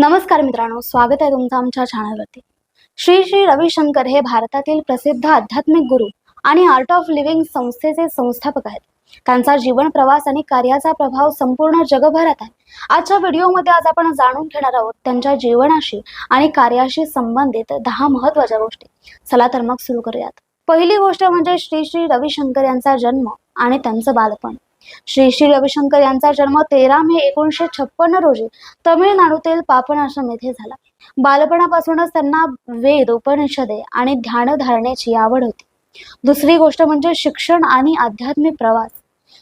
नमस्कार मित्रांनो स्वागत आहे तुमचं आमच्या चॅनलवरती श्री श्री रविशंकर हे भारतातील प्रसिद्ध आध्यात्मिक गुरु आणि आर्ट ऑफ लिव्हिंग संस्थेचे संस्थापक आहेत. त्यांचा जीवन प्रवास आणि कार्याचा प्रभाव संपूर्ण जगभरात आहे. आजच्या व्हिडिओमध्ये आज आपण जाणून घेणार आहोत त्यांच्या जीवनाशी आणि कार्याशी संबंधित दहा महत्त्वाच्या गोष्टी. चला तर मग सुरू करूयात. पहिली गोष्ट म्हणजे श्री श्री रविशंकर यांचा जन्म आणि त्यांचं बालपण. श्री श्री रविशंकर यांचा जन्म तेरा मे एकोणीसशे छप्पन्न रोजी तमिळनाडूतील पापनाश्रम येथे झाला. बालपणापासूनच त्यांना वेद उपनिषदे आणि ध्यान धारण्याची आवड होती. दुसरी गोष्ट म्हणजे शिक्षण आणि आध्यात्मिक प्रवास.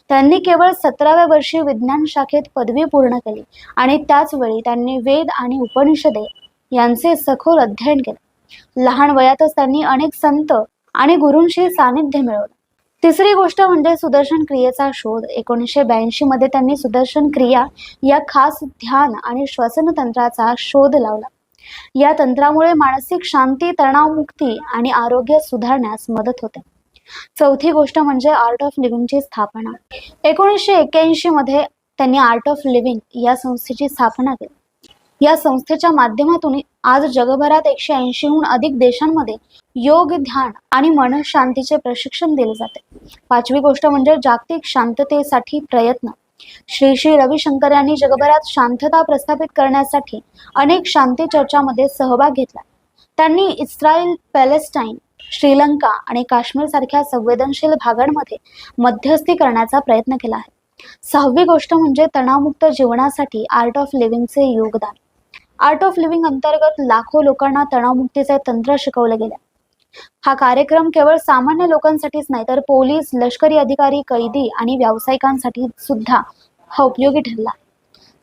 त्यांनी केवळ सतराव्या वर्षी विज्ञान शाखेत पदवी पूर्ण केली आणि त्याच वेळी त्यांनी वेद आणि उपनिषदे यांचे सखोल अध्ययन केले. लहान वयातच त्यांनी अनेक संत आणि गुरूंशी सानिध्य मिळवलं. तिसरी गोष्ट म्हणजे सुदर्शन क्रियेचा शोध. एकोणीसशे ब्याऐंशी मध्ये त्यांनी सुदर्शन क्रिया या खास ध्यान आणि श्वसन तंत्राचा शोध लावला. या तंत्रामुळे मानसिक शांती तणावमुक्ती आणि आरोग्य सुधारण्यास मदत होते. चौथी गोष्ट म्हणजे आर्ट ऑफ लिव्हिंगची स्थापना. एकोणीसशे एक्क्याऐंशी मध्ये त्यांनी आर्ट ऑफ लिव्हिंग या संस्थेची स्थापना केली. या संस्थेच्या माध्यमातून आज जगभरात एकशे ऐंशीहून अधिक देशांमध्ये योग ध्यान आणि मन शांतीचे प्रशिक्षण दिले जाते. पाचवी गोष्ट म्हणजे जागतिक शांततेसाठी प्रयत्न. श्री श्री रविशंकर यांनी जगभरात शांतता प्रस्थापित करण्यासाठी अनेक शांती चर्चामध्ये सहभाग घेतला. त्यांनी इस्रायल पॅलेस्टाईन श्रीलंका आणि काश्मीर सारख्या संवेदनशील भागांमध्ये मध्यस्थी करण्याचा प्रयत्न केला आहे. सहावी गोष्ट म्हणजे तणावमुक्त जीवनासाठी आर्ट ऑफ लिव्हिंगचे योगदान. आर्ट ऑफ लिव्हिंग अंतर्गत लाखो लोकांना तणावमुक्तीचे तंत्र शिकवले गेले. हा कार्यक्रम केवळ सामान्य लोकांसाठीच नाही तर पोलीस लष्करी अधिकारी कैदी आणि व्यावसायिकांसाठी सुद्धा हा उपयोगी ठरला.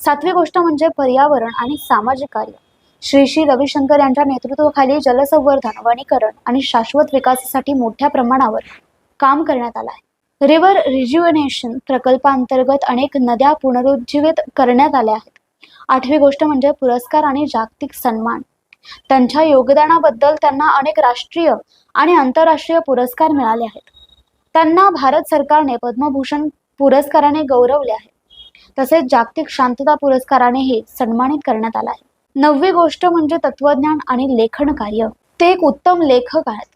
सातवी गोष्ट म्हणजे पर्यावरण आणि सामाजिक कार्य. श्री श्री रविशंकर यांच्या नेतृत्वाखाली जलसंवर्धन वनीकरण आणि शाश्वत विकासासाठी मोठ्या प्रमाणावर काम करण्यात आलं आहे. रिव्हर रिज्युनेशन प्रकल्पांतर्गत अनेक नद्या पुनरुज्जीवित करण्यात आल्या आहेत. आठवी गोष्ट म्हणजे पुरस्कार आणि जागतिक सन्मान. त्यांच्या योगदानाबद्दल त्यांना अनेक राष्ट्रीय आणि आंतरराष्ट्रीय पुरस्कार मिळाले आहेत. त्यांना भारत सरकारने पद्मभूषण पुरस्काराने गौरवले आहे. तसेच जागतिक शांतता पुरस्कारानेही सन्मानित करण्यात आला आहे. नववी गोष्ट म्हणजे तत्वज्ञान आणि लेखन कार्य. ते एक उत्तम लेखक आहेत.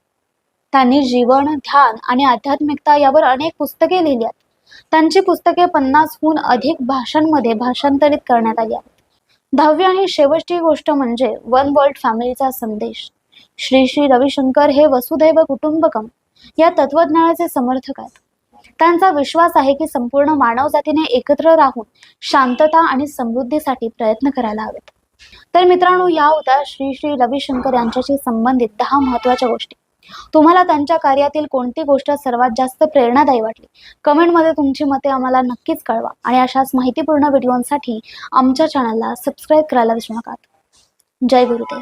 त्यांनी जीवन ध्यान आणि आध्यात्मिकता यावर अनेक पुस्तके लिहिली आहेत. त्यांची पुस्तके पन्नासहून अधिक भाषांमध्ये भाषांतरित करण्यात आली आहेत. दहावी आणि शेवटची गोष्ट म्हणजे वन वर्ल्ड फॅमिलीचा संदेश. श्री श्री रविशंकर हे वसुधैव कुटुंबकम या तत्वज्ञानाचे समर्थक आहेत. त्यांचा विश्वास आहे की संपूर्ण मानवजातीने एकत्र राहून शांतता आणि समृद्धीसाठी प्रयत्न करायला हवेत. तर मित्रांनो या होत्या श्री श्री रविशंकर यांच्याशी संबंधित दहा महत्त्वाच्या गोष्टी. तुम्हाला त्यांच्या कार्यातील कोणती गोष्ट सर्वात जास्त प्रेरणादायी वाटली? कमेंटमध्ये तुमची मते आम्हाला नक्कीच कळवा आणि अशाच माहितीपूर्ण व्हिडिओंसाठी आमच्या चॅनलला सबस्क्राईब करायला विसरू नका. जय गुरुदेव.